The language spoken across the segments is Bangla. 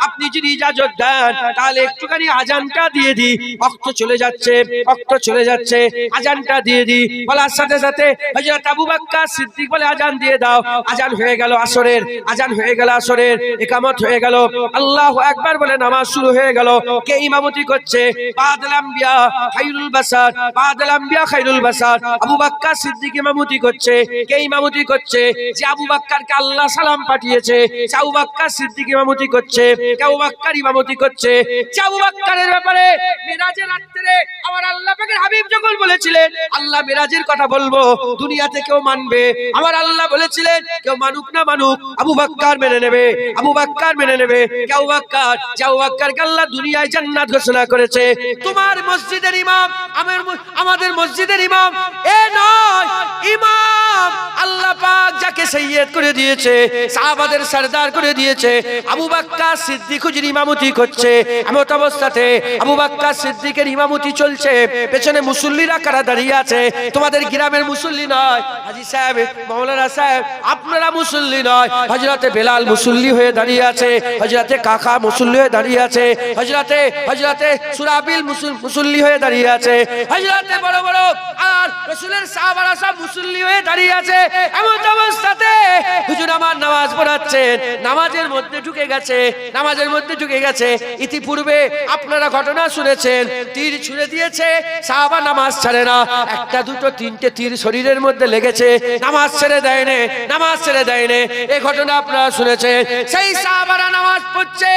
আপনি যদি ইজাজত দেন, তাহলে একটুখানি আজানটা দিয়ে দি অক্ত চলে যাচ্ছে অক্ত চলে যাচ্ছে, আজানটা দিয়ে দি বলার সাথে সাথে হজরত আবু বাক্কা সিদ্দিক বলে, আজান দিয়ে দাও। আজান হয়ে গেল আসরের, আজান হয়ে গেল আসরের, একামত হয়ে গেল। আল্লাহ একবার বলে নামাজ শুরু হয়ে গেল। কে ইমামতি করছে? বাদল আম্বিয়া। খাইরুল বাসার বাদল আম্বিয়া খাইরুল বাসার আবু বাক্কা করছে। করছে? যে আবু বাক্কারকে আল্লাহ সালাম পাঠিয়েছে। বাক্কা ইমামতি করছে। কে আবু বাক্কার ইমামতি করছে। বাক্কারের ব্যাপারে মিরাজের রাত্রে আমার আল্লাহ পাকের হাবিব যখন বলেছিলেন, আল্লাহ মিরাজের কথা বলব, দুনিয়াতে কেউ মানবে। আমার আল্লাহ বলেছিলেন, কেউ মানুক না মানুক, আবু বাক্কার মেনে নেবে। আবু বাক্কার মেনে নেবে। কেউ বাক্কার, যে আবু বাক্কারকে আল্লাহ দুনিয়ায় জান্নাত ঘোষণা করেছে। তোমার মসজিদের ইমাম, আমার আমাদের মসজিদের ইমাম। এ নয়, ইমাম আল্লাহ পাক যাকে সৈয়দ করে দিয়েছে, সাহাবাদের সরদার করে দিয়েছে, আবু বাক্কার সিদ্দিক হুজুর ইমামতি করছে। এমত অবস্থাতে আবু বাক্কার সিদ্দিকের ইমামতি চলছে। পেছনে মুসল্লিরা কারা দাঁড়িয়ে আছে? তোমাদের গ্রামের মুসল্লি নয়। হাজি সাহেব মৌলানা সাহেব, আপনারা মুসল্লি নয়। হজরতে বেলাল মুসল্লি হয়ে দাঁড়িয়ে আছে। হজরতে কাকা মুসল্লি হয়ে দাঁড়িয়ে আছে। হজরতে হজরতে সুরাবিল মুসল- মুসল্লি হয়ে দাঁড়িয়ে আছে। হজরতে বড় বড় আর রসুলের সাহাবারা সব মুসল্লি হয়ে দাঁড়িয়ে আছে। এমন অবস্থাতে হুজুর আমার নামাজ পড়াচ্ছেন। নামাজের মধ্যে ঢুকে গেছে, নামাজের মধ্যে ঢুকে গেছে। ইতিপূর্বে আপনারা ঘটনা শুনেছেন, তীর ছুঁড়ে দিয়েছে, সাহাবা নামাজ ছাড়ে না। একটা দুটো, তিনটে তীর শরীরের মধ্যে লেগেছে। নামাজ ছেড়ে দেয় নে, নামাজ ছেড়ে দেয় নে। এই ঘটনা আপনারা শুনেছেন। সেই সাহাবারা নামাজ পড়ছে,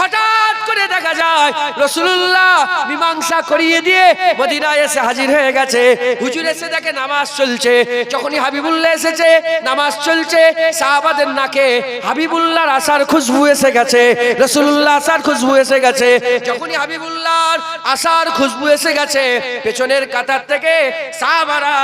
হঠাৎ করে দেখা যায় রসুল্লাহ মীমাংসা করিয়ে দিয়ে মদিনায় এসে হাজির হয়ে গেছে। হুজুর এসে দেখে নামাজ চলছে। যখনই হাবিবুল্লাহ এসেছে, নামাজ চলছে, সাহাবাদের নাকে হাবিবুল্লাহর আসার খুশবু এসে গেছে রসুল্লাহ আসার খুশবু এসে গেছে। যখনই হাবিবুল্লাহর আসার খুশবু এসে গেছে, পেছনের কাতার থেকে সাহাবারা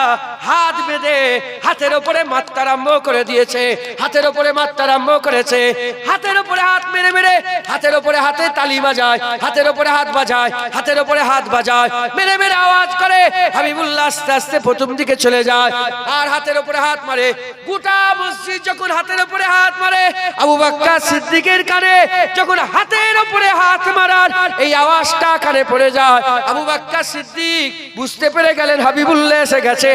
হাত বেঁধে হাতের উপরে মাত্রা আরম্ভ করে দিয়েছে। হাতের ওপরে মাত্রা আরম্ভ করেছে। হাতের উপরে হাত মেরে মেরে হাতের উপরে হাতে তালি বাজায়, হাতের ওপরে হাত বাজায়, হাতের উপরে হাত বাজায়। মেরে মেরে আওয়াজ করে। হাবিবুল্লাহ আস্তে আস্তে প্রথম দিকে চলে যায়, আর হাতের উপরে হাত মারে। গোটা মসজিদ যখন হাতের উপরে হাত মারে, আবু বাক্কা সিদ্দিকের কানে যখন হাতের উপরে হাত মারার এই আওয়াজটা কানে পড়ে যায়। আবু বাক্কা সিদ্দিক বুঝতে পেরে গেলেন হাবিবুল্লাহ এসে গেছে।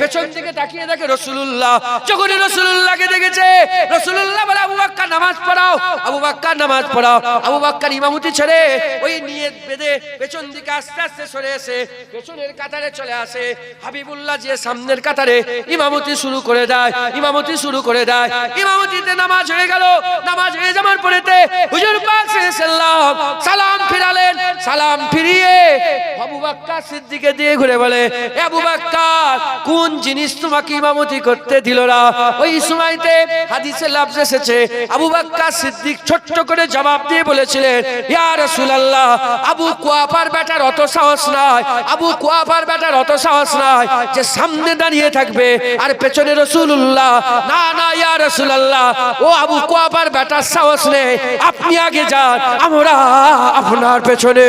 পেছন দিকে তাকিয়ে দেখে রসুলুল্লাহ। যখন রসুলুল্লাহকে দেখেছে, রসুলুল্লাহ বলে, আবু বাক্কা নামাজ পড়াও। আবু বাক্কা নামাজ পড়াও। আবু বাক্কার ইমামতি ছেড়ে ওই নিয়ত বেঁধে পেছন দিকে আস্তে আস্তে সরে এসে পেছনের কাতারে চলে আসে। হাবিবুল্লাহ যে সামনের কাতারে ইমামতি শুরু করে দেয়, ইমামতি শুরু করে দেয়। ইমামতিতে নামাজ হয়ে গেল। নামাজ হয়ে যাওয়ার পরেতে হুজুর পাক সাল্লাম সালাম ফিরালেন। সালাম ফিরিয়ে আবু বাক্কার সিদ্দিকে দিয়ে ঘুরে বলে, "এ আবু বাক্কার, কোন জিনিস তোমাকে ইমামতি করতে দিল না? ওই সময়তে হাদিসে লাফজ এসেছে। আবু বাক্কার সিদ্দিক ছোট্ট করে জবাব দিয়ে বলেছিলেন, ইয়া রাসূলুল্লাহ, আবু কুয়াফার বেটার অত সাহস নাই। আবু কুয়াফার বেটার অত সাহস নাই যে সামনে দাঁড়িয়ে থাকবে। আর পেছনে রসুল্লাহ না না, ইয়া রসুল্লাহ ও আবু কুয়াফার বেটার সাহস নেই। আপনি আগে যান, আমরা আপনার পেছনে।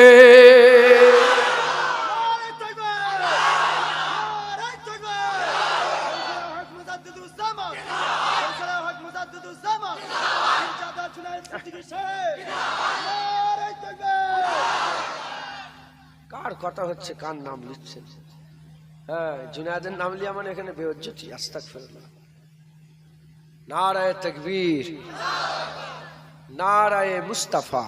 কথা হচ্ছে, কার নাম লিখছেন? হ্যাঁ জুনায়দের নাম লিয়া মানে এখানে বেহজ্জতি আস্তাক ফেরলাম নারায় তকবীর। নারায় মুস্তাফা।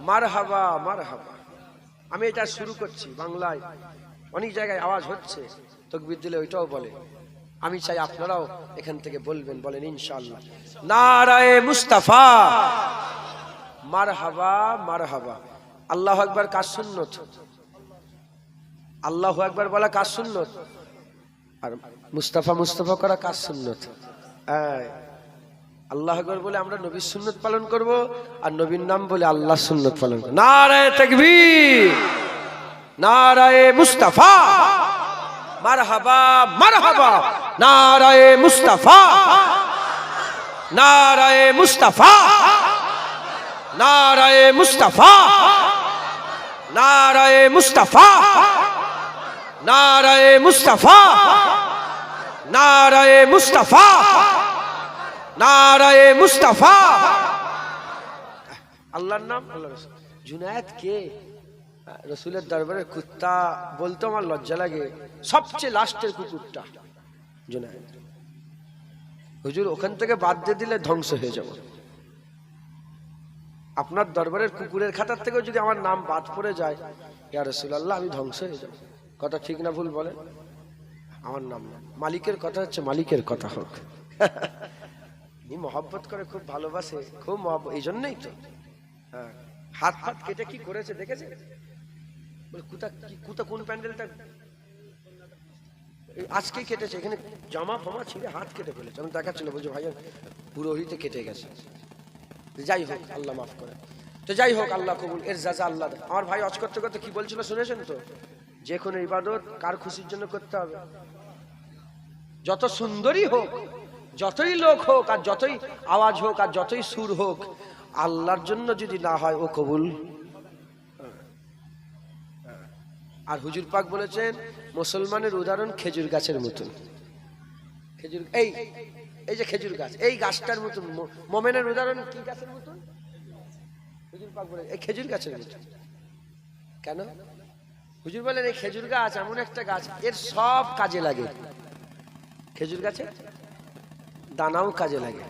মার হাবা মার হাবা আমি এটা শুরু করছি বাংলায়। অনেক জায়গায় আওয়াজ হচ্ছে, তকবীর দিলে ওইটাও বলে। আমি চাই আপনারাও এখান থেকে বলবেন, বলেন ইনশাল্লাহ নারায় মুস্তাফা। মার হাবা মারহাবা মারহাবা। আল্লাহ একবার কাজ সুন্নত? আল্লাহ একবার বলা কাজ সুন্নত? আর মুস্তাফা মুস্তাফা করা কাজ সুন্নত? আল্লাহ আকবর বলে আমরা নবীর সুন্নত পালন করব আর নবীর নাম বলে আল্লাহ সুন্নত পালন করব। নারায় তাকবীর, নারায়ে মুস্তাফা, মারহাবা মারহাবা, নারায়ে মুস্তাফা নারায়ে মুস্তাফা। নারায়ে মুস্তাফা। নারায়ে মুস্তাফা। নারায়ে মুস্তাফা। নারায়ে মুস্তাফা। নারায়ে মুস্তাফা। আল্লাহর নাম? আল্লাহ জুনায়েদ কে? রসুলের দরবারে কুত্তা বলতে আমার লজ্জা লাগে। সবচেয়ে লাস্টের কুকুরটা জুনায়েদ। হুজুর, ওখান থেকে বাদ দিয়ে দিলে ধ্বংস হয়ে যাব। আপনার দরবারের কুকুরের খাতার থেকেও যদি আমার নাম বাদ পড়ে যায়, ইয়া রসুলাল্লাহ, আমি ধ্বংস হয়ে যাব। কথা ঠিক না ভুল বলেন? আমার নাম না। মালিকের কথা হচ্ছে মালিকের কথা হোক। উনি মহব্বত করে খুব ভালোবাসে, খুব মহব্বত, এই জন্যই তো। হ্যাঁ। হাত হাত কেটে কি করেছে, দেখেছে? বলে, কুতা কি, কুতা কোন প্যান্ডেলটা? আজকেই কেটেছে, এখানে জামা ফামা ছিঁড়ে হাত কেটে ফেলেছে। আমি দেখাচ্ছিল বলছে ভাই পুরোহিতে কেটে গেছে। যাই হোক, আল্লাহ মাফ করে। তো যাই হোক, আল্লাহ কবুল, এর যা আল্লাহ আমার ভাই অজ করতে করতে কি বলছিল শুনেছেন তো? যে কোনো ইবাদত কার খুশির জন্য করতে হবে? যত সুন্দরী হোক, যতই লোক হোক, আর যতই আওয়াজ হোক, আর যতই সুর হোক, আল্লাহর জন্য যদি না হয়, ও কবুল। আর হুজুর পাক বলেছেন, মুসলমানের উদাহরণ খেজুর গাছের মতন। খেজুর এই এই যে খেজুর গাছ, এই গাছটার মতন মোমেনের উদাহরণ কি গাছের মতন? বলে, এই খেজুর গাছের মতন। কেন? হুজুর বলেন, এই খেজুর গাছ এমন একটা গাছ, এর সব কাজে লাগে। খেজুর গাছে দানাও কাজে লাগে।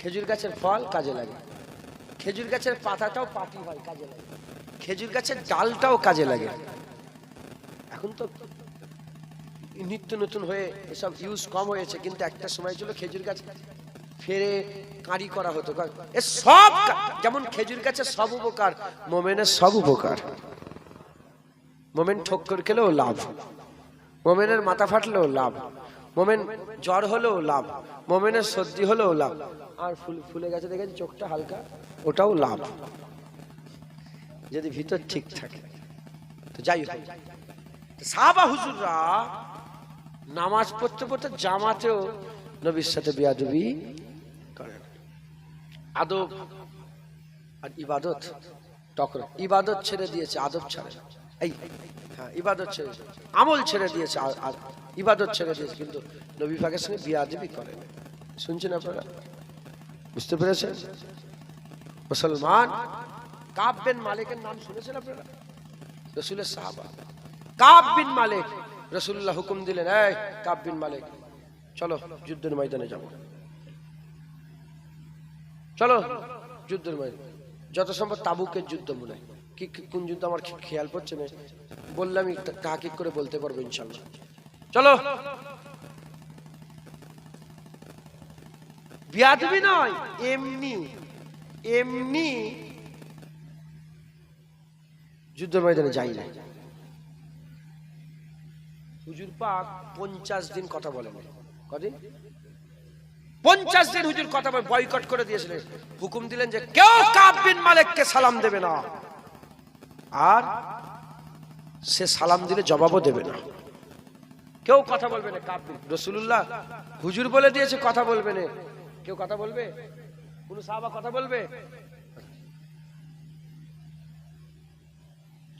খেজুর গাছের ফল কাজে লাগে। খেজুর গাছের পাতাটাও পাটি হয়, কাজে লাগে। খেজুর গাছের ডালটাও কাজে লাগে। এখন তো নিত্য নতুন হয়ে এসব ইউজ কম হয়েছে, কিন্তু একটা সময় ছিল খেজুর গাছ ফেরে কাঁড়ি করা হতো। এ সব যেমন খেজুর গাছের সব উপকার মোমেনের সব উপকার। মোমেন ঠক্কর খেলেও লাভ। মোমেনের মাথা ফাটলেও লাভ। মোমেন জ্বর হলেও লাভ। মোমেনের সর্দি হলেও লাভ। আর ফুল, ফুলে গেছে দেখেন চোখটা হালকা, ওটাও লাভ। যদি ভিতর ঠিক থাকে, তো যাই হোক। সাহাবা হুজুররা নামাজ পড়তে পড়তে জামাতেও নবীর সাথে বিয়াদবি করেন আদব আর ইবাদত টকর ইবাদত ছেড়ে দিয়েছে, আদব ছাড়ে। এই হ্যাঁ ইবাদত ছেড়ে আমল ছেড়ে দিয়েছে ইবাদত ছেড়ে দিয়েছে, কিন্তু নবী পাকের সঙ্গে বিয়াদবি করেন শুনছেন আপনারা? বুঝতে পেরেছেন? মুসলমান, কাব বিন মালিকের নাম শুনেছেন আপনারা? রসুলের সাহাবা। কাব বিন মালিক রসুল্লাহ হুকুম দিলেন, এই কাব বিন মালিক, চলো যুদ্ধের ময়দানে যাব। চলো যুদ্ধের ময়দানে। যত সম্ভব তাবুকের যুদ্ধ মনে কি কোন যুদ্ধ আমার খেয়াল পড়ছে না। বললে আমি তা- তাহাকিক করে বলতে পারব ইনশাল্লাহ চলো। বিয়াদবি নয়, এমনি এমনি যুদ্ধের ময়দানে যাই না। হুজুর পাক পঞ্চাশ দিন কথা বলেন। কদিন? পঞ্চাশ দিন হুজুর কথা বলে বয়কট করে দিয়েছিলেন। হুকুম দিলেন যে কেউ কাব বিন মালিককে সালাম দেবে না। আর সে সালাম দিলে জবাবও দেবে না। কেউ কথা বলবে না কাব বিন। রসুল্লাহ হুজুর বলে দিয়েছে, কথা বলবে না। কেউ কথা বলবে? কোন সাহাবা কথা বলবে?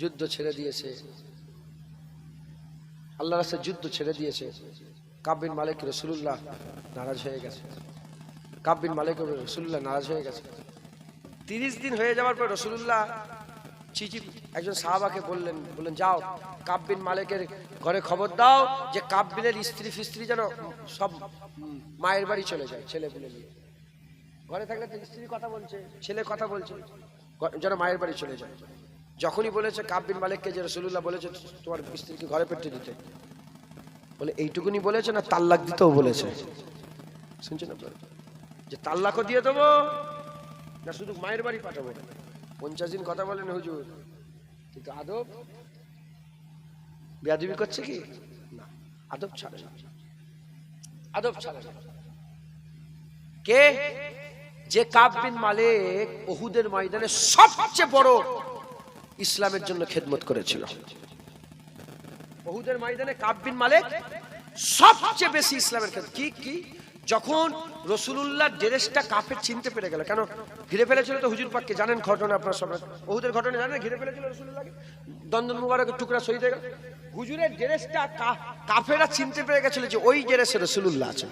যুদ্ধ ছেড়ে দিয়েছে। আল্লাহ রাস্তায় যুদ্ধ ছেড়ে দিয়েছে। কাব্বিন মালিক রসুল্লাহ নারাজ হয়ে গেছে। কাব্বিন মালিক রসুল্লাহ নারাজ হয়ে গেছে। তিরিশ দিন হয়ে যাওয়ার পর রসুল্লাহ চিঠি একজন সাহাবাকে বললেন বললেন, যাও কাব্বিন মালিকের ঘরে খবর দাও যে কাব্বিনের স্ত্রী ফিস্ত্রী যেন সব মায়ের বাড়ি চলে যায়, ছেলে পুলে নিয়ে। ঘরে থাকলে স্ত্রী কথা বলছে, ছেলে কথা বলছে, যেন মায়ের বাড়ি চলে যায়। যখনই বলেছে কাব্বিন মালিককে যে রসুল্লাহ বলেছে, তোমার স্ত্রীকে ঘরে পেটে দিতে। বলে, এইটুকুনি বলেছে না তাল্লাক দিতেও বলেছে? শুনছেন যে তাল্লাকও দিয়ে দেবো, না শুধু মায়ের বাড়ি পাঠাবো? পঞ্চাশ দিন কথা বলেন হুজুর। কিন্তু আদব? বেয়াদবি করছে কি? না, আদব ছাড়ে না। আদব ছাড়ে না। কে? যে কাব বিন মালিক ওহুদের ময়দানে সবচেয়ে বড় ইসলামের জন্য খেদমত করেছিল। বহুদের ময়দানে কাব বিন মালিক সবচেয়ে বেশি ইসলামের খেদমত। কি কি? যখন রসুলুল্লাহ ড্রেসটা কাফের চিনতে পেরে গেল, কেন? ঘিরে ফেলেছিল তো হুজুর পাককে, জানেন ঘটনা আপনার সবাই? বহুদের ঘটনা জানেন, ঘিরে ফেলেছিল রসুলুল্লাহকে? দন্দন মুবারকের টুকরা হয়ে গেল। হুজুরের ড্রেসটা কাফেরা চিনতে পেরে গেছিল যে ওই ড্রেসে রসুলুল্লাহ আছে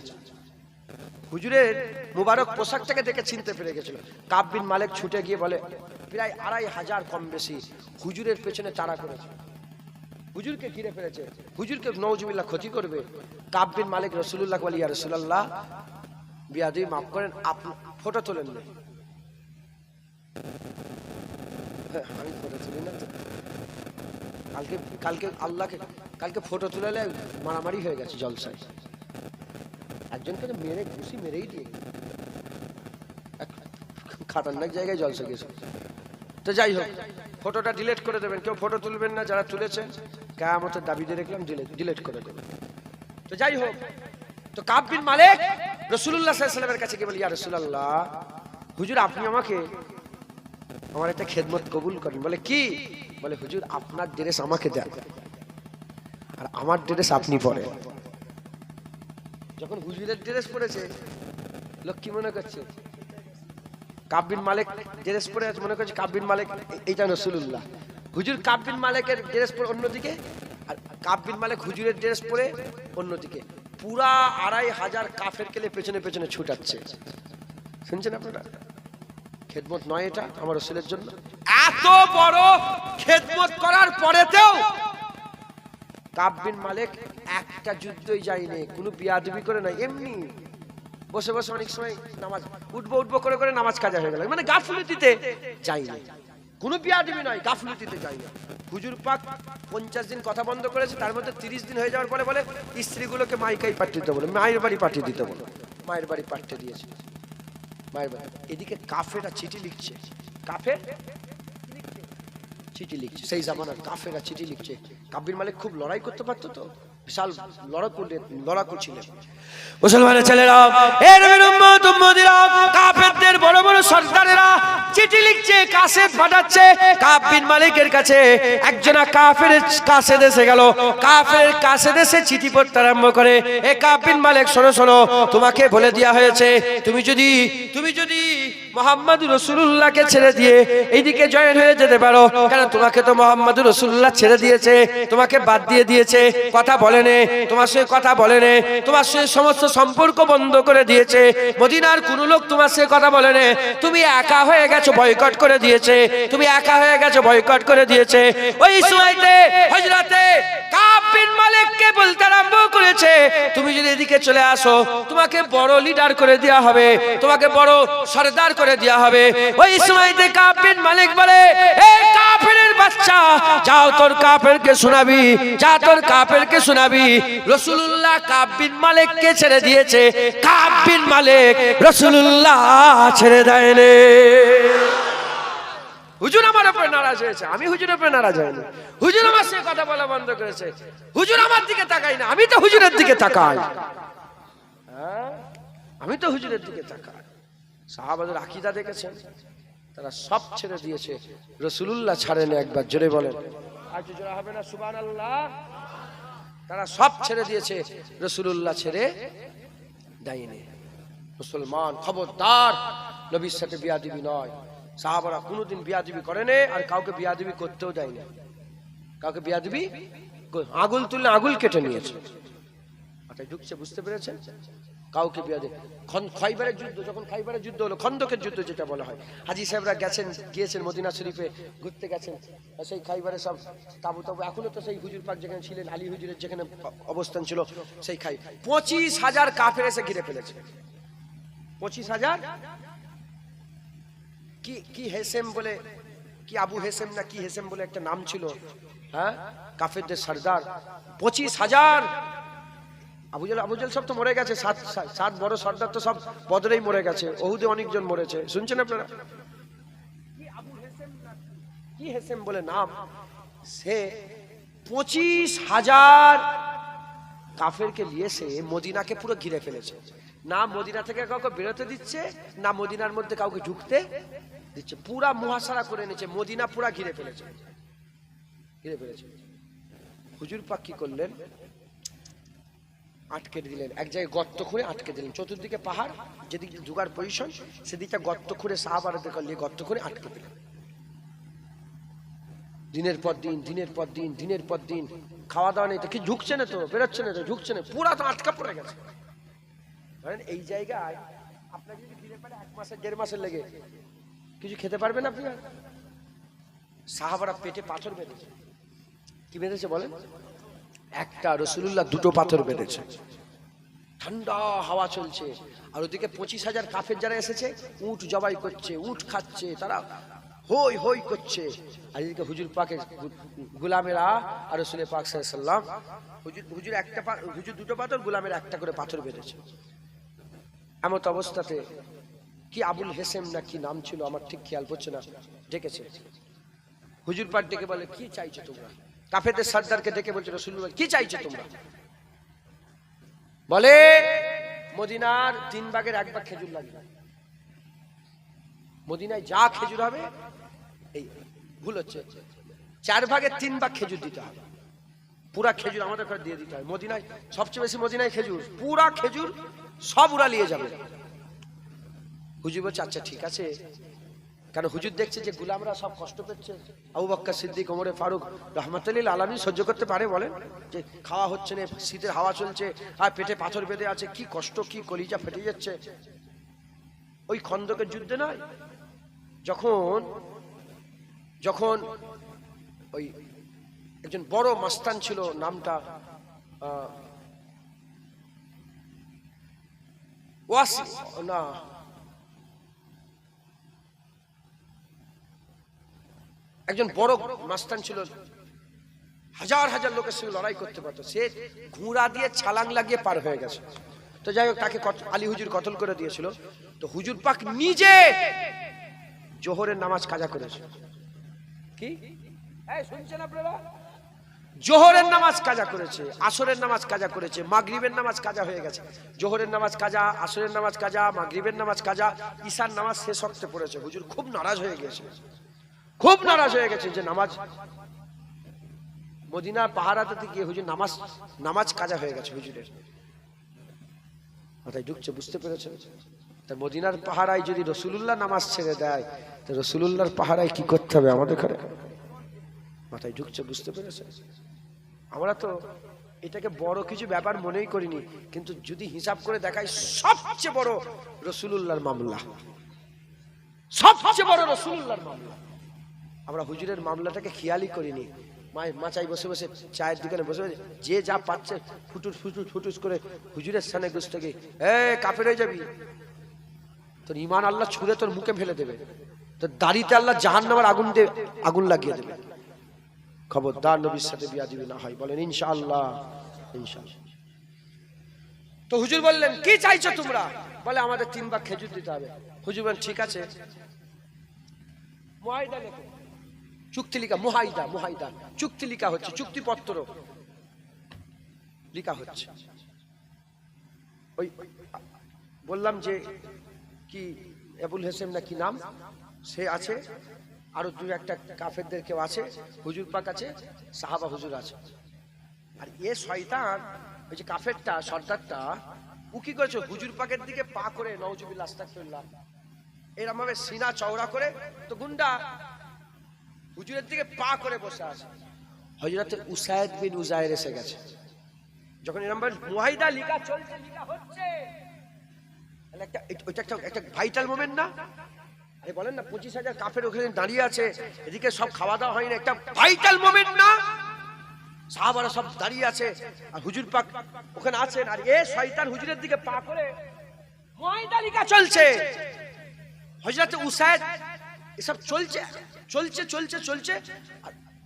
হুজুরের মুবারক পোশাকটাকে দেখে চিনতে পেরে গেছিল। কাব বিন মালিক ছুটে গিয়ে বলে প্রায় আড়াই হাজার কম বেশি হুজুরের পেছনে তাড়া করেছে। হুজুরকে ঘিরে ফেলেছে। হুজুরকে নৌজুবিল্লাহ ক্ষতি করবে। কাব বিন মালিক রসুল্লাহ বলি ইয়া রসুল্লাহ বিয়াদি মাফ করেন আপনি ফটো তোলেন না। হ্যাঁ, আমি ফটো তুলি না। কালকে কালকে আল্লাহকে কালকে ফটো তুলে মারামারি হয়ে গেছে জলসায়। একজনকে তো মেরে ঘুষি মেরেই দিয়ে। খাতারনাক জায়গায় জলসা গেছে। তো যাই হোক ফটোটা ডিলেট করে দেবেন। কেউ ফটো তুলবেন না, যারা তুলেছেন কেয়ামতের দাবি দিয়ে দেখলাম ডিলিট করে দেবেন। তো যাই হোক, তো কাব বিন মালিক রসুল্লাহ সাল্লামের কাছে গিয়ে বলি, ইয়া রসুল্লাহ হুজুর, আপনি আমাকে আমার একটা খেদমত কবুল করেন। বলে, কি? বলে, হুজুর, আপনার ড্রেস আমাকে দেন। আর আমার ড্রেস আপনি পরেন। যখন হুজুরের ড্রেস পরেছে লোক কি মনে করছে কাব্বিন মালিক ড্রেস পরে আছে, মনে করছে কাব্বিন মালিক এইটা রসুল্লাহ হুজুর কাব্বিন মালিকের ড্রেস পরে অন্যদিকে, আর কাব্বিন মালিক হুজুরের ড্রেস পরে অন্যদিকে। পুরা আড়াই হাজার কাফের কেলে পেছনে পেছনে ছুটাচ্ছে। শুনছেন আপনারা? খেদমত নয় এটা আমার রসুলের জন্য। এত বড় খেদমত করার পরেতেও কাব্বিন মালিক একটা যুদ্ধই যায়নি কোনো বিয়াদবি করে না এমনি। বসে বসে অনেক সময় নামাজ, উঠবো উঠবো করে করে নামাজ কাজা হয়ে গেল মানে গাফলতিতে যায়নি কোনো বিয়াদবি নয়, গাফলতিতে যায়নি হুজুর পাক পঞ্চাশ দিন কথা বন্ধ করেছে, তার মধ্যে তিরিশ দিন হয়ে যাওয়ার পরে বলে, স্ত্রীগুলোকে মাইকাই পাঠিয়ে দিতে বলে, মায়ের বাড়ি পাঠিয়ে দিতে বলে, মায়ের বাড়ি পাঠিয়ে দিয়েছে। মায়ের বাড়ি, এদিকে কাফেরা চিঠি লিখছে। কাফের চিঠি লিখছে, সেই জামানার কাফেরা চিঠি লিখছে। কাব্বির মালিক খুব লড়াই করতে পারতো তো? বিশাল লড়াকু লড়াকু ছিলেন। মুসলমানের ছেলেরা এ নবীর উম্মত, উম্মতিরা, কাফেরদের বড় বড় সর্দারেরা চিঠি লিখছে, কাসেদ পাঠাচ্ছে। কাব বিন মালিকের কাছে একজনা কাফের কাছে দেশে গেল। কাফের কাছে দেশে চিঠি পড়তে আরম্ভ করে, এ কাব বিন মালিক, শোনো শোনো, তোমাকে বলে দেওয়া হয়েছে, তুমি যদি তুমি যদি মোহাম্মদ রসুল্লাহকে ছেড়ে দিয়ে এইদিকে জয়েন হয়ে যেতে পারো। কেন তোমাকে তো মোহাম্মদ রসুল্লাহ ছেড়ে দিয়েছে, তোমাকে বাদ দিয়ে দিয়েছে, কথা বলেনে তোমার সঙ্গে কথা বলেনে তোমার সঙ্গে সমস্ত সম্পর্ক বন্ধ করে দিয়েছে, মদিনার কোন লোক তোমার সঙ্গে কথা বলেনে তুমি একা হয়ে গেছো, বয়কট করে দিয়েছে, তুমি একা হয়ে গেছো, বয়কট করে দিয়েছে। ওই সময়তে হজরতে কাব বিন মালিককে বলতে আরম্ভ করেছে, তুমি যদি এদিকে চলে আসো, তোমাকে বড় লিডার করে দেওয়া হবে, তোমাকে বড় সর্দার করে দেওয়া হবে। ওই সময়তে কাব মালিক বলে এই কাফেরের বাচ্চা, যাও তোর কাফেরকে শোনাবি, যা তোর কাফেরকে শোনাবি। রসুলুল্লাহ কাব বিন মালিককে ছেড়ে দিয়েছে। কাব বিন মালিক রসুলুল্লাহ ছেড়ে দেয়নি। হুজুর আমার উপরে নারাজ হয়েছে। আমি হুজুরের উপরে নারাজ হয়নি হুজুর আমার সঙ্গে কথা বলা বন্ধ করেছে। হুজুর আমার দিকে তাকাই না। আমি তো হুজুরের দিকে তাকাই। হ্যাঁ? আমি তো হুজুরের দিকে তাকাই। সাহাবাদের আকিদা দেখেছেন? তারা সব ছেড়ে দিয়েছে। রসুলুল্লাহ ছাড়েন একবার, জোরে বলেন। আল্লাহ তারা সব ছেড়ে দিয়েছে। রসুলুল্লাহ ছেড়ে দেয়নি। মুসলমান, খবরদার, নবীর সাথে বিয়াদিবি নয়। সাহাবারা কোনোদিন বিয়াদিবি করেনি আর কাউকে বিয়াদিবি করতেও দেয়নি। কাউকে বিয়াদিবি আগুল তুললে আগুল কেটে নিয়েছে। ঢুকছে, বুঝতে পেরেছেন? কাউকে বিয়াদে খাইবারের যুদ্ধ, যখন খাইবারের যুদ্ধ হলো, খন্দকের যুদ্ধ যেটা বলা হয়। হাজি সাহেবরা গেছেন, গিয়েছেন মদিনা শরীফে, ঘুরতে গেছেন। সেই খাইবারে সব তাবু তাবু, এখনও তো সেই হুজুর পাক যেখানে ছিলেন, আলী হুজুরের যেখানে অবস্থান ছিল, সেই খাই। পঁচিশ হাজার কাফের এসে ঘিরে ফেলেছে। পঁচিশ হাজার? কি কি হেসেম বলে, কি আবু হেসেম না কি হেসেম বলে একটা নাম ছিল? হ্যাঁ? কাফেরদের সর্দার। পঁচিশ হাজার আবুজাল আবুজাল সব তো মরে গেছে সাত সাত- বড় সর্দার তো সব বদরেই মরে গেছে ওহুদে অনেকজন মরেছে। শুনছেন আপনারা? কি হেসেম না কি হেসেম বলে নাম? সে পঁচিশ হাজার কাফেরকে নিয়ে সে মদিনাকে পুরো ঘিরে ফেলেছে। না মদিনা থেকে কাউকে বেরোতে দিচ্ছে না মদিনার মধ্যে কাউকে ঢুকতে দিচ্ছে। পুরা মুহাসারা করে নিচ্ছে মদিনা পুরা ঘিরে ফেলেছে। ঘিরে ফেলেছে। হুজুর পাক কি করলেন? আটকে দিলেন। এক জায়গায় গর্ত খুঁড়ে আটকে দিলেন। চতুর্দিকে পাহাড়, যেদিকে দুগার পজিশন, সেদিকটা গর্ত খুঁড়ে সাহাবারাতে করলে গর্ত খুঁড়ে আটকে দিলেন। দিনের পর দিন, দিনের পর দিন, দিনের পর দিন, খাওয়া দাওয়া নেই তো, কি ঝুঁকছে না তো? বেরোচ্ছে না তো, ঝুঁকছে না। পুরা তো আটকা পড়ে গেছে। ধরেন এই জায়গায় আপনার যদি ফিরে পারে এক মাসের, দেড় মাসের লেগে কিছু খেতে পারবেন আপনি? সাহাবারা পেটে পাথর বেঁধেছে। কি বেঁধেছে বলেন? একটা রসুল্লাহ দুটো পাথর বেঁধেছে। ঠান্ডা হাওয়া চলছে, আর ওদিকে পঁচিশ হাজার কাফের যারা এসেছে, উট জবাই করছে, উট খাচ্ছে, তারা হই হই করছে। আর এদিকে হুজুর পাকে গুলামেরা আর রসুলের পাক সাল্লাম, হুজুর হুজুর একটা হুজুর দুটো পাথর, গুলামের একটা করে পাথর বেঁধেছে। এমত অবস্থাতে কি আবুল হেসেম না কি নাম ছিল, আমার ঠিক খেয়াল পড়ছে না, ডেকেছে। হুজুর পাক ডেকে বলে, কি চাইছো তোমরা? কাফেরদের সর্দারকে ডেকে বলছে রসুল্লাহ কি চাইছো তোমরা? বলে মদিনার তিন ভাগের এক ভাগ খেজুর লাগবে। মদিনায় যা খেজুর হবে এই ভুল হচ্ছে চার ভাগের তিন ভাগ খেজুর দিতে হবে। পুরা খেজুর আমাদের করে দিয়ে দিতে হয়। মদিনায় সবচেয়ে বেশি মদিনায় খেজুর পুরা খেজুর সব উড়া নিয়ে যাবে। হুজুর বলছে আচ্ছা ঠিক আছে। কারণ হুজুর দেখছে যে গুলামরা সব কষ্ট পেচ্ছে? আবু বক্কা সিদ্দিক, ওমরে ফারুক রহমতুল্লিল আলমী সহ্য করতে পারে বলেন? যে খাওয়া হচ্ছে না, শীতের হাওয়া চলছে, আর পেটে পাথর বেঁধে আছে, কি কষ্ট, কি কলিজা ফেটে যাচ্ছে? ওই খন্দকের যুদ্ধে নয়। যখন যখন ওই একজন বড় মাস্তান ছিল, নামটা ওয়াসি না একজন বড় মাস্তান ছিল। হাজার হাজার লোকের সঙ্গে লড়াই করতে পারতো। সে ঘুড়া দিয়ে ছালাং লাগিয়ে পার হয়ে গেছে। তো যাই হোক তাকে আলী হুজুর কতল করে দিয়েছিল। তো হুজুর পাক নিজে জোহরের নামাজ কাজা করেছে। কি? শুনছেন আপনারা? জোহরের নামাজ কাজা করেছে আসরের নামাজ কাজা করেছে মাগরিবের নামাজ কাজা হয়ে গেছে। জোহরের নামাজ কাজা আসরের নামাজ কাজা মাগরিবের নামাজ কাজা ঈশার নামাজ শেষ হতে পড়েছে। হুজুর খুব নারাজ হয়ে গেছে খুব নারাজ হয়ে গেছে যে নামাজ। মদিনার পাহারাতে গিয়ে হুজুর নামাজ নামাজ কাজা হয়ে গেছে হুজুরের। মাথায় ঢুকছে, বুঝতে পেরেছে তা মদিনার পাহারায় যদি রসুলুল্লাহ নামাজ ছেড়ে দেয়, তো রসুলুল্লাহর পাহারায় কি করতে হবে আমাদের ঘরে? মাথায় ঢুকছে, বুঝতে পেরেছে আমরা তো এটাকে বড় কিছু ব্যাপার মনেই করিনি, কিন্তু যদি হিসাব করে দেখাই, সবচেয়ে বড় রসুলুল্লাহর মামলা। সবচেয়ে বড় রসুলুল্লাহর মামলা। আমরা হুজুরের মামলাটাকে খেয়ালই করিনি। মাচাই বসে বসে চায়ের দোকানে বসে বসে যে যা পাচ্ছে ফুটুস ফুটুস ফুটুস করে হুজুরের সামনে গিয়ে এ কাপের হয়ে যাবি। তোর ইমান আল্লাহ ছুঁড়ে তোর মুখে ফেলে দেবে। তোর দাড়িতে আল্লাহ জাহান নামার আগুন দিয়ে আগুন লাগিয়ে দেবে। খবরদার নবীর সাথে বিয়া দিবি না হয়। বলেন, ইনশাআল্লাহ ইনশাআল্লাহ। তো হুজুর বললেন, কি চাইছো তোমরা? বলে, আমাদের তিন ভাগ খেজুর দিতে হবে। হুজুর বলেন, ঠিক আছে। লেখো। চুক্তি লিখা মুহাইদা মুহাইদা। চুক্তি লিখা হচ্ছে, চুক্তিপত্র লিখা হচ্ছে। ওই, বললাম যে কি আবুল হেসেম না কি নাম? সে আছে। আরও দু একটা কাফেরদের কেউ আছে, হুজুর পাক আছে, সাহাবা হুজুর আছে। আর এ শয়তান, ওই যে কাফেরটা, সর্দারটা, ও কি করেছে? হুজুর পাকের দিকে পা করে নওজুবিল্লাহ আস্তাগফিরুল্লাহ। এরম ভাবে সিনা চওড়া করে, তো গুন্ডা হুজুরের দিকে পা করে বসে আছে। হজরতে উসাইদ বিন উজায়ের এসে গেছে। যখন এরম ভাবে মুহাইদা লিখা চলছে, লিখা হচ্ছে। একটা ওইটা একটা একটা ভাইটাল মোমেন্ট না? এই বলেন না, পঁচিশ হাজার কাফের ওখানে দাঁড়িয়ে আছে, এদিকে সব খাওয়া দাওয়া হয়নি, একটা ভাইটাল মোমেন্ট না? সাহাবারা সব দাঁড়িয়ে আছে, আর হুজুর পাক ওখানে আছেন, আর এ শয়তান হুজুরের দিকে পা করে মুহাইদা লিখা চলছে। হজরত উসাইদ এসব চলছে? চলছে চলছে চলছে।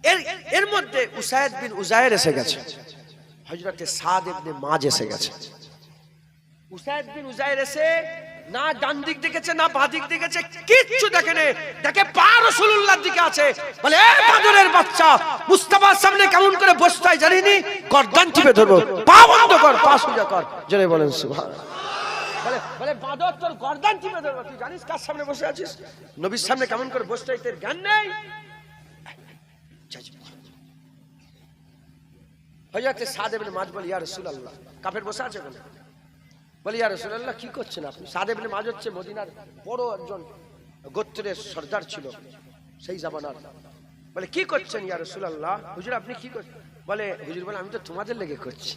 এর এর মধ্যে উসাইদ বিন উজায়ের এসে গেছে। হজরতে সাদ ইবনে মাজ এসে গেছে। উসাইদ বিন উজায়ের এসে না ডান দিক দেখেছে, না বাঁ দিক দেখেছে, কিচ্ছু দেখেনি দেখে পা রসুল্লাহর দিকে আছে। বলে, এ বাদরের বাচ্চা, মুস্তাফার সামনে কেমন করে বসতে হয় জানিনি? গর্দান টিপে ধরবো। পা বন্ধ কর, পা সোজা কর। জোরে বলেন সুবহান বলে বলে সামনে বসে আছে কি করছেন আপনি? সাদেবের মাঝ হচ্ছে মদিনার বড় একজন গোত্রের সর্দার ছিল, সেই জামানার। বলে, কি করছেন ইয়া রসুল আল্লাহ হুজুর, আপনি কি করছেন? বলে, হুজুর বলে, আমি তো তোমাদের লেগে করছি।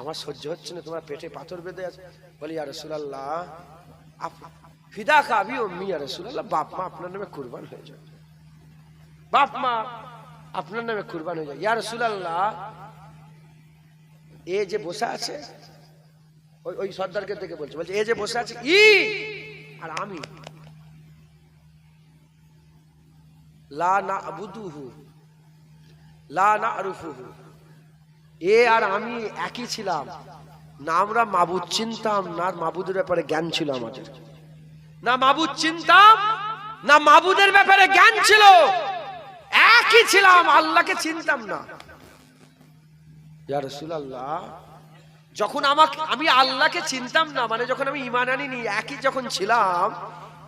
আমার সহ্য হচ্ছে না, তোমার পেটে পাথর বেঁধে আছে। বলে, ইয়া রসুল আল্লাহ ফিদা খাবি ও মিয়া রসুল আল্লাহ বাপ মা আপনার নামে কুরবান হয়ে যায় বাপ মা আপনার নামে কুরবান হয়ে যায় ইয়া রসুল আল্লাহ এ যে বসে আছে, ওই ওই সর্দারকে দেখে বলছে বলছে, এ যে বসে আছে, ই আর আমি। লা না আবুদুহু, লা না আরুফুহু। এ আর আমি একই ছিলাম। না আমরা মাবুদ চিনতাম, না মাবুদের ব্যাপারে জ্ঞান ছিল আমাদের। না মাবুদ চিনতাম, না মাবুদের ব্যাপারে জ্ঞান ছিল। একই ছিলাম, আল্লাহকে চিনতাম না। রাসূলুল্লাহ, যখন আমাকে, আমি আল্লাহকে চিনতাম না মানে যখন আমি ইমান আনিনি, একই যখন ছিলাম,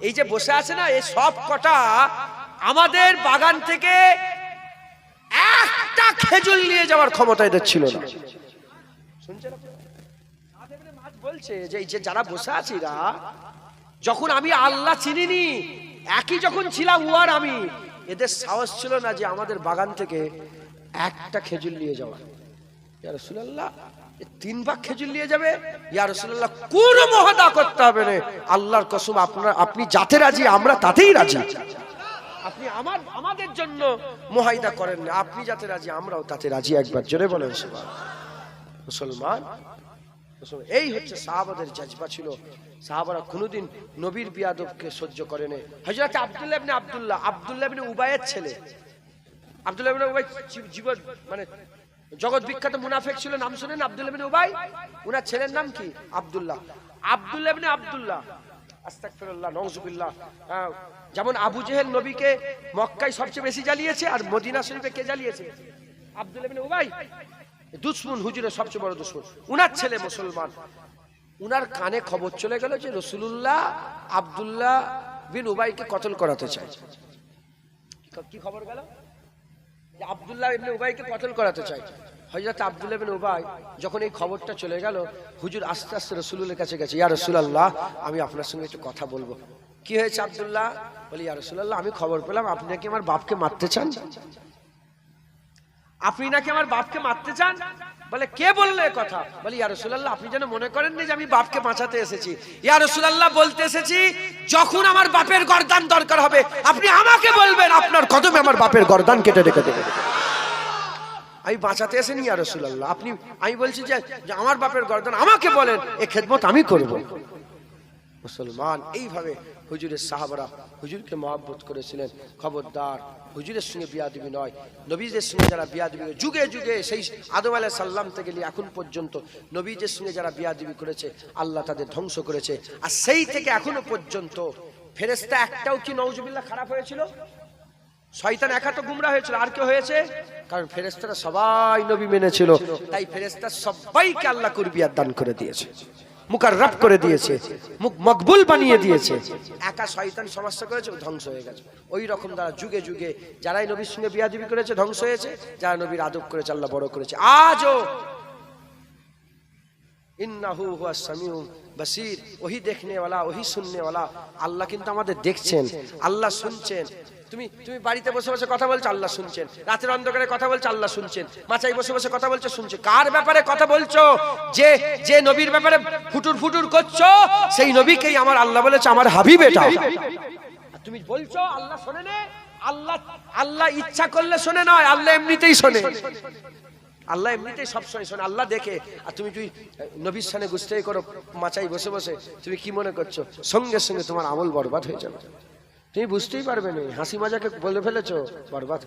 এই যে বসে আছে না, এই সব কটা আমাদের বাগান থেকে একটা খেজুর নিয়ে যাওয়ার ক্ষমতা এদের ছিল না। বলছে যে এই যে যারা বসে আছে এরা, যখন আমি আল্লাহ চিনিনি, একই যখন ছিলাম আর আমি, এদের সাহস ছিল না যে আমাদের বাগান থেকে একটা খেজুর নিয়ে যাওয়া ইয়া রাসূলুল্লাহ, এ তিন ভাগ খেজুর নিয়ে যাবে? ইয়া রাসূলুল্লাহ, কোন মহাদা করতে হবে রে আল্লাহর কসম আপনার, আপনি যাতে রাজি, আমরা তাতেই রাজি। আপনি আমার, আমাদের জন্য মুহাইদা করেন না। আপনি যাতে রাজি, আমরাও তাতে রাজি। একবার জোরে বলেন সুবহান। মুসলমান এই হচ্ছে সাহাবাদের জাজবা ছিল। সাহাবারা কোনোদিন নবীর বিয়াদবকে সহ্য করে নেই। হজরত আব্দুল্লাহ ইবনে আব্দুল্লাহ আব্দুল্লাহ ইবনে উবাইয়ের ছেলে। আব্দুল্লাহ ইবনে উবাই জীবন মানে জগৎ বিখ্যাত মুনাফেক ছিল, নাম শুনেন আব্দুল্লাহ ইবনে উবাই? ওনার ছেলের নাম কি? আব্দুল্লাহ। আব্দুল্লাহ ইবনে আব্দুল্লাহ। হ্যাঁ, যেমন আবু জেহেল নবীকে মক্কায় সবচেয়ে বেশি জ্বালিয়েছে আর মদিনা শরীফে কে জ্বালিয়েছে? ইবনে উবাই। দুশ্মন হুজুরের সবচেয়ে বড় দুশ্মন। উনার ছেলে মুসলমান। উনার কানে খবর চলে গেল যে রসুলুল্লাহ আব্দুল্লাহ বিন উবাইকে কতল করাতে চায়। কি- খবর গেল? আব্দুল্লাহ ইবনে উবাইকে কতল করাতে চায়। হযরত আব্দুল্লাহ ইবনে উবাই যখন এই খবরটা চলে গেল, হুজুর আস্তে আস্তে রসুলের কাছে গেছে, ইয়া রাসূলুল্লাহ, আমি আপনার সঙ্গে একটু কথা বলব। কি হয়েছে আব্দুল্লাহ? বলি, ইয়া রাসূলুল্লাহ, আমি খবর পেলাম, আপনি নাকি আমার বাপকে মারতে চান? আপনি নাকি আমার বাপকে মারতে চান? বলে, কে বললে কথা? বলে, ইয়া রাসূলুল্লাহ, আপনি যেন মনে করেন যে আমি বাপকে বাঁচাতে এসেছি। ইয়া রাসূলুল্লাহ, বলতে এসেছি, যখন আমার বাপের গরদান দরকার হবে, আপনি আমাকে বলবেন, আপনার কদমে আমার বাপের গরদান কেটে রেখে দেবেন। আমি বাঁচাতে এসেনি ইয়া রাসূলুল্লাহ। আপনি, আমি বলছি যে আমার বাপের গর্দন আমাকে বলেন, এ খেদমত আমি করব। মুসলমান, এইভাবে হুজুরের সাহাবারা হুজুরকে মহাব্বত করেছিলেন। খবরদার, হুজুরের সঙ্গে বিয়াদিবি নয়, নবীদের সঙ্গে যারা বিয়াদিবি যুগে যুগে সেই আদম আলাহ সাল্লাম থেকে নিয়ে এখন পর্যন্ত নবীদের সঙ্গে যারা বিয়াদিবি করেছে, আল্লাহ তাদের ধ্বংস করেছে। আর সেই থেকে এখনও পর্যন্ত ফেরেস্তা একটাও কি নওজুবিল্লাহ খারাপ হয়েছিল? শয়তান একা তো গুমরা হয়েছিল। আর কেউ হয়েছে? কারণ ফেরেস্তারা সবাই নবী মেনেছিল। তাই ফেরেস্তা সবাইকে আল্লাহ কুরবিয়াত দান করে দিয়েছে। মুকাররাব করে দিয়েছে। মুখ মকবুল বানিয়ে দিয়েছে। একা শয়তান সমস্যা করেছে ধ্বংস হয়ে গেছে। ওই রকম দ্বারা যুগে যুগে যারাই নবীর সঙ্গে বিয়াদিবি করেছে ধ্বংস হয়েছে যারা নবীর আদব করেছে আল্লাহ বড় করেছে। আজও ইন্নাহু হুয়া সামিউ বাসির। ওহি দেখনে ওয়ালা ওহি শুননে ওয়ালা আল্লাহ কিন্তু আমাদের দেখছেন আল্লাহ শুনছেন। তুমি তুমি বাড়িতে বসে বসে কথা বলছো, আল্লাহ শুনছেন। রাতের অন্ধকারে কথা বলছো, আল্লাহ শুনছেন। মাচাই বসে বসে কথা বলছো, শুনছে। কার ব্যাপারে কথা বলছো? যে যে নবীর ব্যাপারে ফুটুর ফুটুর করছ, সেই নবীকেই আমার আল্লাহ বলেছে, আমার হাবিব এটা তুমি বলছো, আল্লাহ শোনে আল্লাহ আল্লাহ ইচ্ছা করলে শোনে নয়, আল্লাহ এমনিতেই শোনে। আল্লাহ এমনিতেই সবসময় শোনে, আল্লাহ দেখে। আর তুমি তুই নবীর সামনে গুস্তাই করো মাচাই বসে বসে, তুমি কি মনে করছ? সঙ্গে সঙ্গে তোমার আমল বরবাদ হয়ে যাবে। তুমি বুঝতেই পারবে না। হাসি মাজাকে বলে ফেলেছো। বরবাদ।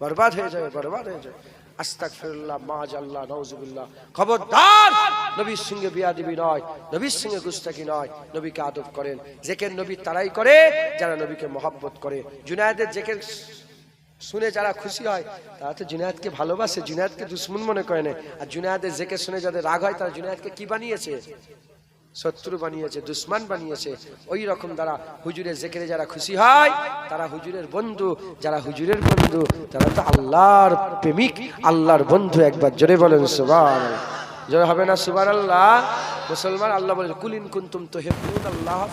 বরবাদ হয়ে যাবে, বরবাদ হয়ে যাবে। আস্তাগফিরুল্লাহ মাজ আল্লাহ নওজুবিল্লাহ খবরদার! নবীর সঙ্গে বিয়াদিবি নয়, নবীর সঙ্গে গুস্তাকি নয়, নবীকে আদব করেন। জেকের নবী তারাই করে, যারা নবীকে মহাব্বত করে। জুনায়েদের জেকের শুনে যারা খুশি হয়, তারা তো জুনায়েদকে ভালোবাসে, জুনায়েদকে দুশ্মন মনে করে না। আর জুনায়েদের জেকে শুনে যাদের রাগ হয়, তারা জুনায়দকে কি বানিয়েছে? শত্রু বানিয়েছে, দুশ্মন বানিয়েছে, ওই রকম দ্বারা হুজুরের জেকেরে যারা খুশি হয়, তারা হুজুরের বন্ধু, যারা হুজুরের বন্ধু, তারা তো আল্লাহর প্রেমিক, আল্লাহর বন্ধু একবার জোরে বলেন সুবান জোরে হবে না সুবার আল্লাহ মুসলমান আল্লাহ বলেন, কুলিন কুন্তুম তো হেবুন আল্লাহ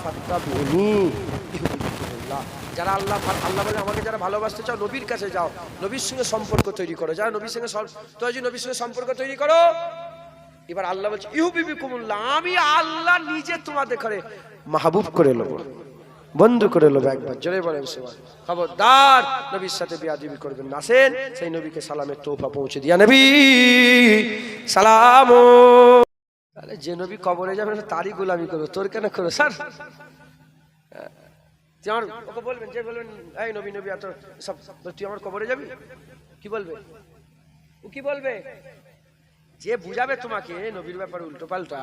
ইউহিব্বুকুমুল্লাহ। যারা আল্লাহ আল্লাহ বলে, আমাকে যারা ভালোবাসতে চাও, নবীর কাছে যাও। নবীর সঙ্গে সম্পর্ক তৈরি করো। যারা নবীর সঙ্গে সল- তো যদি নবীর সঙ্গে সম্পর্ক তৈরি করো এবার আল্লাহ বলছে ইহুবিবি কুমুল্লাহ আমি আল্লাহ নিজে তোমাদের ঘরে মাহবুব করে নেব, বন্ধু করে নেব একবার। জোরে বলেন সবাই। খবরদার, নবীর সাথে বিয়াদিবি করবেন আসেন, সেই নবীকে সালামের তোফা পৌঁছে দিয়া নবী। সালাম তাহলে যে নবী কবরে যাবে তারই গোলামি করব। তোর কেন করো স্যার? তুই আমার ওকে বলবেন, যে বলবেন, এই নবী নবী, এত সব, তুই আমার কবরে যাবি? কি বলবে? ও কি বলবে? যে বুঝাবে তোমাকে নবীর ব্যাপারে উল্টো পাল্টা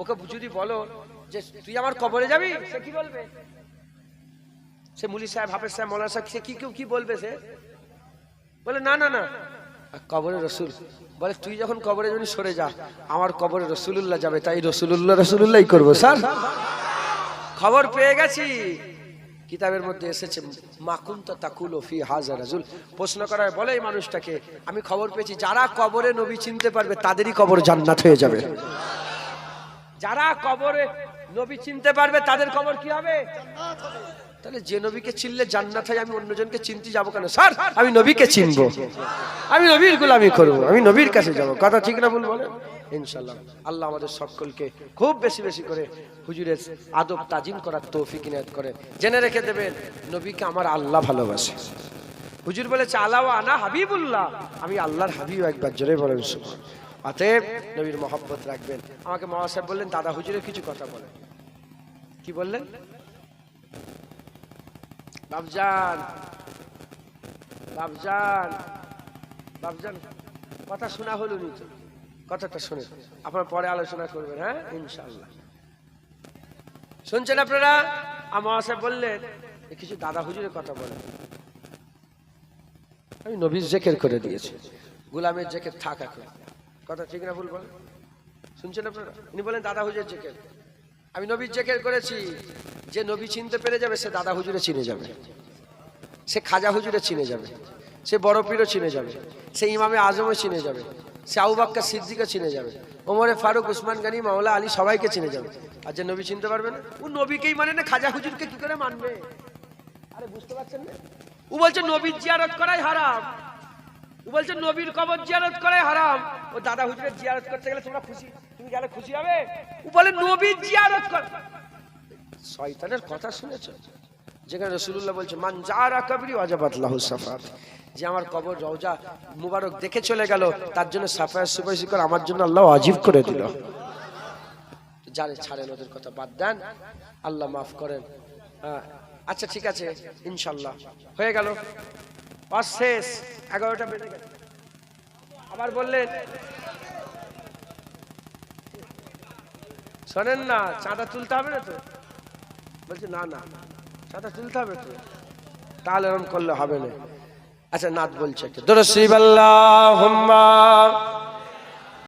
ওকে যদি বলো যে তুই আমার কবরে যাবি? সে কি বলবে? সে মুলি সাহেব, হাফেজ সাহেব, মৌলানা সাহেব, সে কি, কেউ কি বলবে সে? বলে, না না না। কবরে রসুল, বলে, তুই যখন কবরে যাবি, সরে যা। আমার কবরে রসুলুল্লাহ যাবে, তাই রসুলুল্লাহ রসুলুল্লাহই করব, স্যার। খবর পেয়ে গেছি। কিতাবের মধ্যে এসেছে মাকুন্ত তাকুল ফি হাজার রাজুল প্রশ্ন করায় বলে এই মানুষটাকে, আমি খবর পেয়েছি, যারা কবরে নবী চিনতে পারবে, তাদেরই কবর জান্নাত হয়ে যাবে। যারা কবরে নবী চিনতে পারবে, তাদের কবর কি হবে? তাহলে যে নবীকে চিনলে জান্নাত হয়, আমি অন্যজনকে চিনতে যাব কেন? স্যার, আমি নবীকে চিনবো। আমি নবীর গোলামি করব। আমি নবীর কাছে যাব। কথা ঠিক না বলেন ইনশাল্লাহ আল্লাহ আমাদের সকলকে খুব বেশি বেশি করে হুজুরের আদব তাজিম করার তৌফিক ইনায়াত করে। জেনে রেখে দেবেন, নবীকে আমার আল্লাহ ভালোবাসে। হুজুর বলেছে আলাও আনা হাবিবুল্লাহ। আমি আল্লাহর হাবিব একবার, জোরে বলেন সুবহান। অতএব নবীর মহব্বত রাখবেন। আমাকে মহাসাহেব বললেন, দাদা, হুজুরের কিছু কথা বলেন। কি বললেন? বাবজান বাবজান বাবজান কথা শোনা হলো নি কথাটা শুনে আপনার পরে আলোচনা করবেন হ্যাঁ? ইনশাল্লাহ শুনছেন আপনারা? আমার বললেন কিছু দাদা হুজুরের কথা বলেন। আমি নবীর জেকের করে দিয়েছি। গুলামের জেকের থাক এখন। কথা ঠিক না ভুল বলেন? শুনছেন আপনারা? ইনি বলেন দাদা হুজুরের জেকের। আমি নবীর জেকের করেছি। যে নবী চিনতে পেরে যাবে, সে দাদা হুজুরে চিনে যাবে। সে খাজা হুজুরে চিনে যাবে। সে বড় পীরও চিনে যাবে। সে ইমামে আজমও চিনে যাবে। সে আউবাক্কা সিদ্দিকও চিনে যাবে। ওমরে ফারুক, উসমান গানি, মাওলা আলী সবাইকে চিনে যাবে। আর যে নবী চিনতে পারবে না, ও নবীকেই মানে না, খাজা হুজুরকে কি করে মানবে? আরে বুঝতে পারছেন না? ও বলছে, নবীর জিয়ারত করাই হারাম। ও বলছে, নবীর কবর জিয়ারত করাই হারাম। ও দাদা হুজুরের জিয়ারত করতে গেলে তোমরা খুশি, তুমি গেলে খুশি হবে? ও বলে, নবীর জিয়ারত কর। শয়তানের কথা শুনেছ? যেখানে রসুল্লাহ বলছে, মান যারা কবরি অজাবাত লাহু সাফাত। যে আমার কবর রওজা মুবারক দেখে চলে গেল তার জন্য সাফায় সুপারিশ করে আমার জন্য আল্লাহ অজীব করে দিল। জানে ছাড়েন ওদের কথা বাদ দেন আল্লাহ মাফ করেন। হ্যাঁ, আচ্ছা ঠিক আছে ইনশাল্লাহ। হয়ে গেল। অশেষ এগারোটা বেজে গেল। আবার বললেন শোনেন না চাঁদা তুলতে হবে না তো? বলছে না না চাঁদা তুলতে হবে তো। তাহলে এরকম করলে হবে না। আচ্ছা নাথ বলছে একটা। দরসিব আল্লাহ